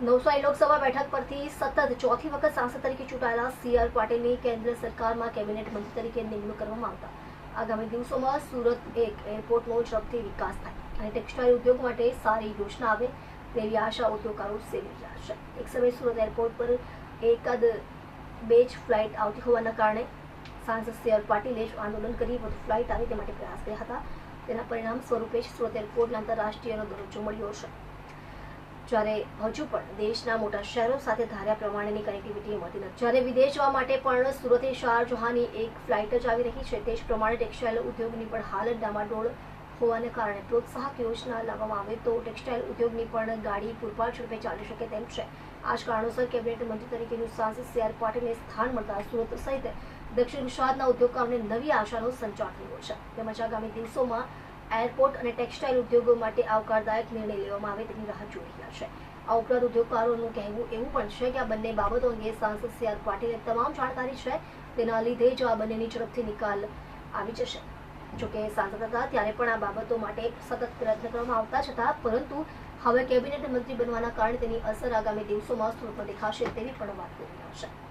નવસારી લોકસભા બેઠક પરથી સતત ચોથી વખત સાંસદ તરીકે ચૂંટાયેલા સી આર પાટીલની કેન્દ્ર સરકારમાં કેબિનેટ મંત્રી તરીકે નિમણૂક કરવામાં આવતા. આગામી દિવસોમાં સુરત એક એરપોર્ટનો ઝડપથી વિકાસ થાય અને ટેક્સટાઇલ ઉદ્યોગ માટે સારી યોજના આવે તેવી આશા ઉદ્યોગકારો સેવી રહ્યા એક સમયે સુરત એરપોર્ટ પર એકાદ બે જ ફ્લાઇટ આવતી હોવાના કારણે સાંસદ સી આર પાટીલે જ આંદોલન કરી વધુ ફ્લાઇટ આવે તે માટે પ્રયાસ કર્યા હતા. તેના પરિણામ સ્વરૂપે જ સુરત એરપોર્ટને આંતરરાષ્ટ્રીયનો દરજ્જો મળ્યો છે. જ્યારે હજુ પણ દેશના મોટા શહેરો સાથે ધાર્યા પ્રમાણેની કનેક્ટિવિટી મળતી નથી. જ્યારે વિદેશ જવા માટે પણ સુરતથી શારજહાની એક ફ્લાઇટ જ આવી રહી છે, તે જ પ્રમાણે ટેક્સટાઇલ ઉદ્યોગની પણ હાલત ડામાડોળ હોવાને કારણે પ્રોત્સાહક યોજના લાવવામાં આવે તો ટેક્સટાઇલ ઉદ્યોગની પણ ગાડી પૂરપાટ ઝડપે ચાલી શકે તેમ છે. આ જ કારણોસર કેબિનેટ મંત્રી તરીકેનું સાંસદ સી આર પાટીલને સ્થાન મળતા સુરત સહિત દક્ષિણ ગુજરાતના ઉદ્યોગકારોને નવી આશાનો સંચાર થયો છે. તેમજ આગામી દિવસોમાં એરપોર્ટ અને ટેક્સટાઇલ ઉદ્યોગો માટે આવકારદાયક નિર્ણય લેવામાં આવે તેની રાહ જોઈ રહ્યા છે. આ ઉપરાંત ઉદ્યોગકારોનું કહેવું એવું પણ છે કે આ બંને બાબતો અંગે સાંસદ સી આર પાટીલને તમામ જાણકારી છે. તેના લીધે જ આ બંનેની ઝડપથી નિકાલ આવી જશે. જોકે સાંસદ હતા ત્યારે પણ આ બાબતો માટે સતત પ્રયત્ન કરવામાં આવતા છતાં પરંતુ હવે કેબિનેટ મંત્રી બનવાના કારણે તેની અસર આગામી દિવસોમાં સ્ત્રોતમાં દેખાશે તેવી પણ વાત કરી રહ્યા છે.